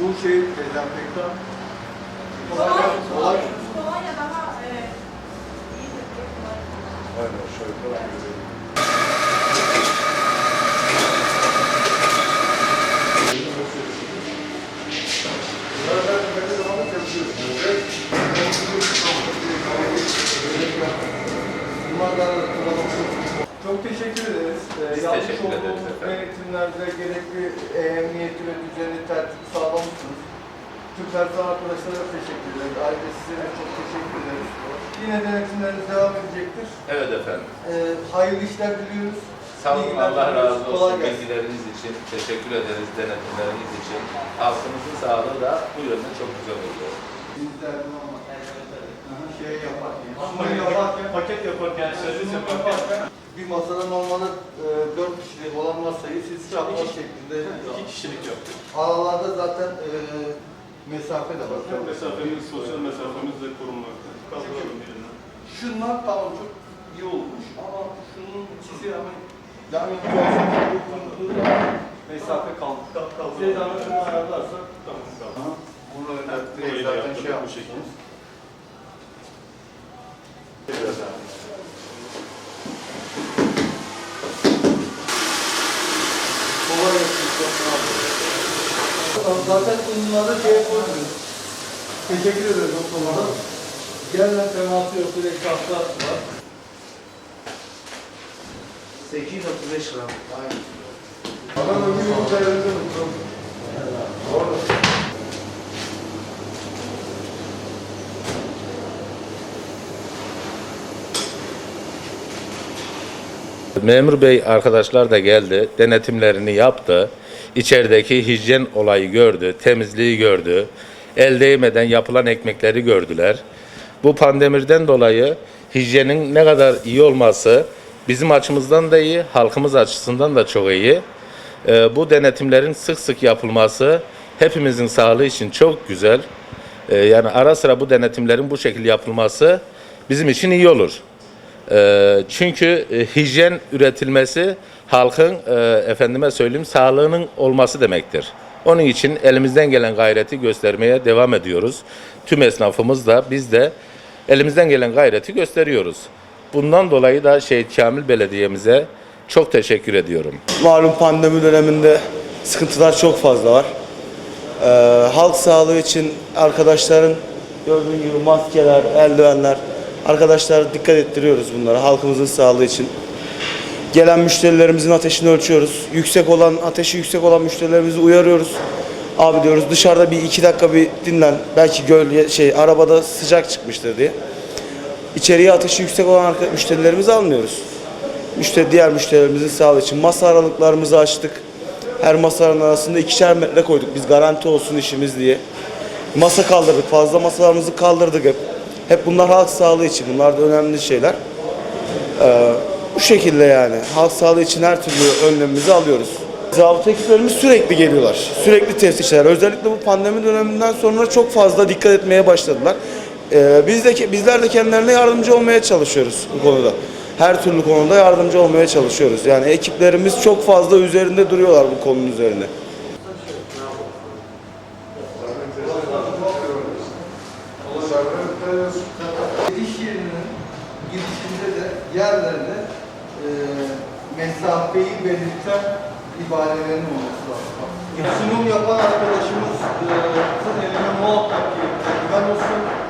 Bu şey dezenfektan. Kolonya, Kolay. kolonya daha e, iyidir diye kolonya. Aynen temizliyorum. Bunlardan da kullanılsın. Çok teşekkür ederiz. Ee, Biz yapmış teşekkür ederiz olduğumuz efendim. denetimlerde gerekli emniyeti ve düzeni tertibi sağlamışsınız. Tüm personel arkadaşlara da teşekkür ederiz. Ayrıca size de çok teşekkür ederiz. Yine denetimleriniz devam edecektir. Evet efendim. Ee, hayırlı işler diliyoruz. Sağ olun, Allah razı Kolay olsun gelsin. bilgileriniz için. Teşekkür ederiz denetimleriniz için. Halkımızın sağlığı da bu yönde çok güzel oluyor. Şey yaparken, sunum yaparken, paket yaparken, servis yaparken bir masada normalde e, 4 kişilik olan masayı siz çapraz şeklinde iki kişilik yaptık. Aralarda zaten e, mesafe de var. Hem mesafemiz, sosyal mesafemiz de korunmakta. Kaldıralım birinden. Şunlar tamam çok iyi olmuş ama şunun ikisi ama yan yana dokunduğu zaman mesafe kalmış. Size zahmet onu ayarlarsak Tamam, kaldı. Bunu da zaten şey bu yapmışsınız. şekilde. Tamam, Zaten bunları şey koydunuz. Teşekkür ederiz konuda. Gelen teması yok, direkt hafta var. 835 gram. Aynen. Adam öbür yolu dayanıklı Doğru. Memur bey arkadaşlar da geldi, denetimlerini yaptı. İçerideki hijyen olayı gördü, temizliği gördü. El değmeden yapılan ekmekleri gördüler. Bu pandemiden dolayı hijyenin ne kadar iyi olması bizim açımızdan da iyi, halkımız açısından da çok iyi. Ee, bu denetimlerin sık sık yapılması hepimizin sağlığı için çok güzel. Ee, yani ara sıra bu denetimlerin bu şekilde yapılması bizim için iyi olur. Ee, çünkü e, hijyen üretilmesi halkın e, efendime söyleyeyim sağlığının olması demektir. Onun için elimizden gelen gayreti göstermeye devam ediyoruz. Tüm esnafımız da biz de elimizden gelen gayreti gösteriyoruz. Bundan dolayı da Şehit Kamil Belediye'mize çok teşekkür ediyorum. Malum pandemi döneminde sıkıntılar çok fazla var. Ee, halk sağlığı için arkadaşların gördüğün gibi maskeler, eldivenler, arkadaşlar dikkat ettiriyoruz bunlara halkımızın sağlığı için. Gelen müşterilerimizin ateşini ölçüyoruz. Yüksek olan, ateşi yüksek olan müşterilerimizi uyarıyoruz. Abi diyoruz dışarıda bir iki dakika bir dinlen. Belki göl şey arabada sıcak çıkmıştır diye. İçeriye ateşi yüksek olan müşterilerimizi almıyoruz. Müşteri, diğer müşterilerimizin sağlığı için masa aralıklarımızı açtık. Her masanın arasında ikişer metre koyduk biz garanti olsun işimiz diye. Masa kaldırdık, fazla masalarımızı kaldırdık hep. Hep bunlar halk sağlığı için, bunlar da önemli şeyler. Ee, bu şekilde yani halk sağlığı için her türlü önlemimizi alıyoruz. Zabıta ekiplerimiz sürekli geliyorlar. Sürekli teftişler. Özellikle bu pandemi döneminden sonra çok fazla dikkat etmeye başladılar. Ee, biz de bizler de kendilerine yardımcı olmaya çalışıyoruz bu konuda. Her türlü konuda yardımcı olmaya çalışıyoruz. Yani ekiplerimiz çok fazla üzerinde duruyorlar bu konunun üzerine. olacaktır. Gidiş yerinin girişinde de yerlerine e, mesafeyi belirten ibarelerin olması lazım. Sunum yapan arkadaşımız e, elime muhakkak ki güven olsun.